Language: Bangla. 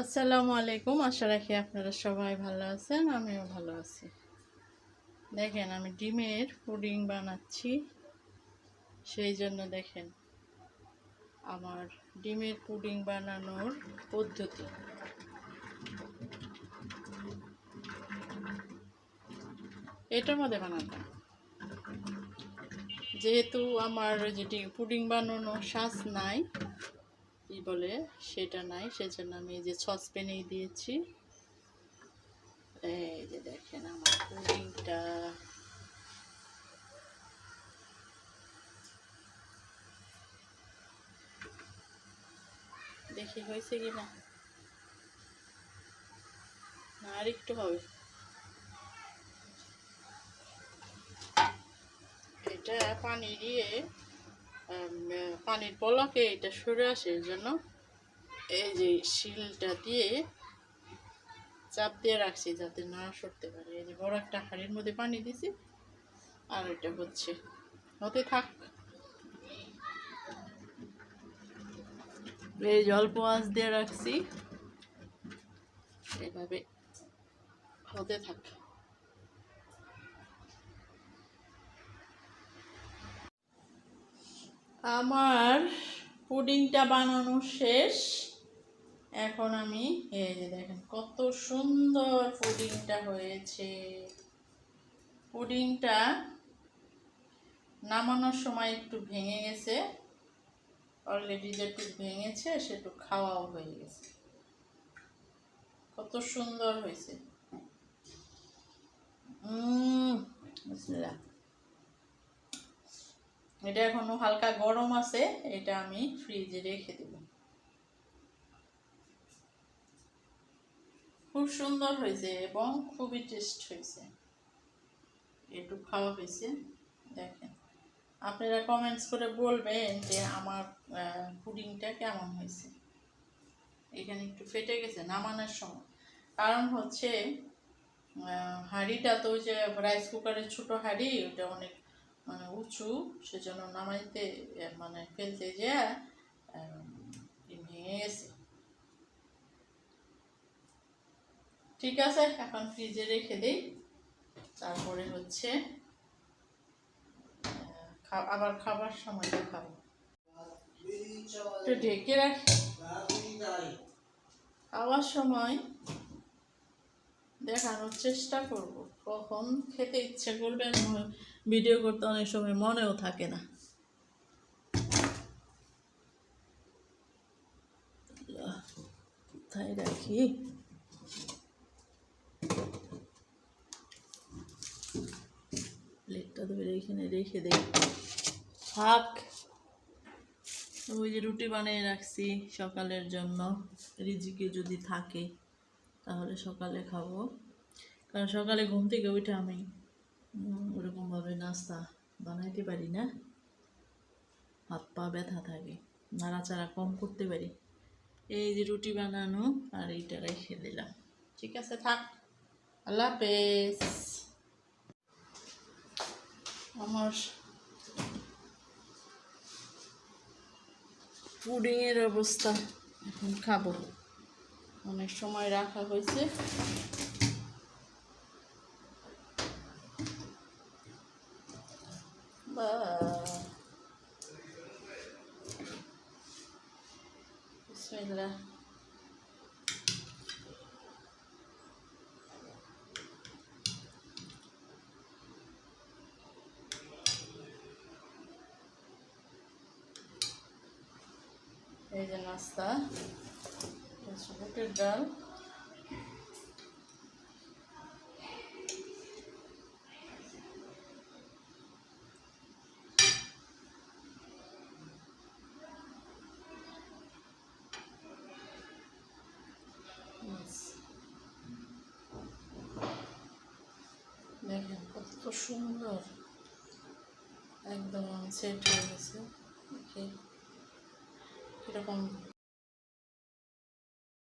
আসসালামু আলাইকুম। আশা রাখি আপনারা সবাই ভালো আছেন, আমিও ভালো আছি। দেখেন, আমি ডিমের পুডিং বানাচ্ছি। সেই জন্য দেখেন, আমার ডিমের পুডিং বানানোর পদ্ধতি। এটার মধ্যে বানাতাম। যেহেতু আমার যেটি পুডিং বানানোর শ্বাস নাই কি বলে, সেটা নাই, সেজন্য আমি এই যে সসপ্যানেই দিয়েছি। এই যে দেখেন আমার পুডিংটা। দেখি হয়েছে কি না? আর একটু হবে। এটা পানি দিয়ে পানির পলকে এটা সরে আসে এর জন্য এই যে শিলটা দিয়ে চাপ দিয়ে রাখছি যাতে না সরতে পারে। এই যে বড় একটা হাঁড়ির মধ্যে পানি দিছি, আর এটা হচ্ছে, হতে থাক। এই অল্প আঁচ দিয়ে রাখছি, এভাবে হতে থাক। আমার পুডিংটা বানানো শেষ। এখন আমি এই যে দেখেন কত সুন্দর পুডিংটা হয়েছে। পুডিংটা নামানোর সময় একটু ভেঙে গেছে। অলরেডি যেটু ভেঙেছে সেটু খাওয়াও হয়ে গেছে। কত সুন্দর হয়েছে। উম, বিসমিল্লাহ। এটা এখনও হালকা গরম আছে, এটা আমি ফ্রিজে রেখে দেব। খুব সুন্দর হয়েছে এবং খুবই টেস্ট হয়েছে। একটু খাওয়া হয়েছে, দেখেন। আপনারা কমেন্টস করে বলবেন যে আমার পুডিংটা কেমন হয়েছে। এখানে একটু ফেটে গেছে নামানোর সময়। কারণ হচ্ছে হাঁড়িটা তো ওই যে রাইস কুকারের ছোটো হাঁড়ি, ওটা অনেক মানে উঁচু, সেজন্য নামাইতে মানে ফেলতে যে ভেঙে গেছে। ঠিক আছে, এখন ফ্রিজে রেখে দিই। তারপরে হচ্ছে আবার খাবার সময় খাব একটু ঢেকে রাখি। খাওয়ার সময় দেখানোর চেষ্টা করব। কখন খেতে ইচ্ছে করবে ভিডিও করতে অনেক সময় মনেও থাকে না। কোথায় রাখি? প্লেটটা ধরে এখানে রেখে দেই। থাক, ওই যে রুটি বানিয়ে রাখছি সকালের জন্য। রিজিকে যদি থাকে। তাহলে সকালে খাব। কারণ সকালে ঘুম থেকে উঠে আমি ওরকমভাবে নাস্তা বানাইতে পারি না। হাত পা ব্যথা থাকে, নাড়াচাড়া কম করতে পারি। এই যে রুটি বানানো আর এইটা রেখে দিলাম। ঠিক আছে, থাক। আল্লাহ হাফেজ। আমার পুডিংয়ের অবস্থা, এখন খাব। অনেক সময় রাখা হয়েছে। বিসমিল্লাহ। এই যে নাস্তা। হচ্ছে বুটের ডাল ব্যাস। দেখেন কত সুন্দর একদম সেট হয়ে গেছে দেখি এরকম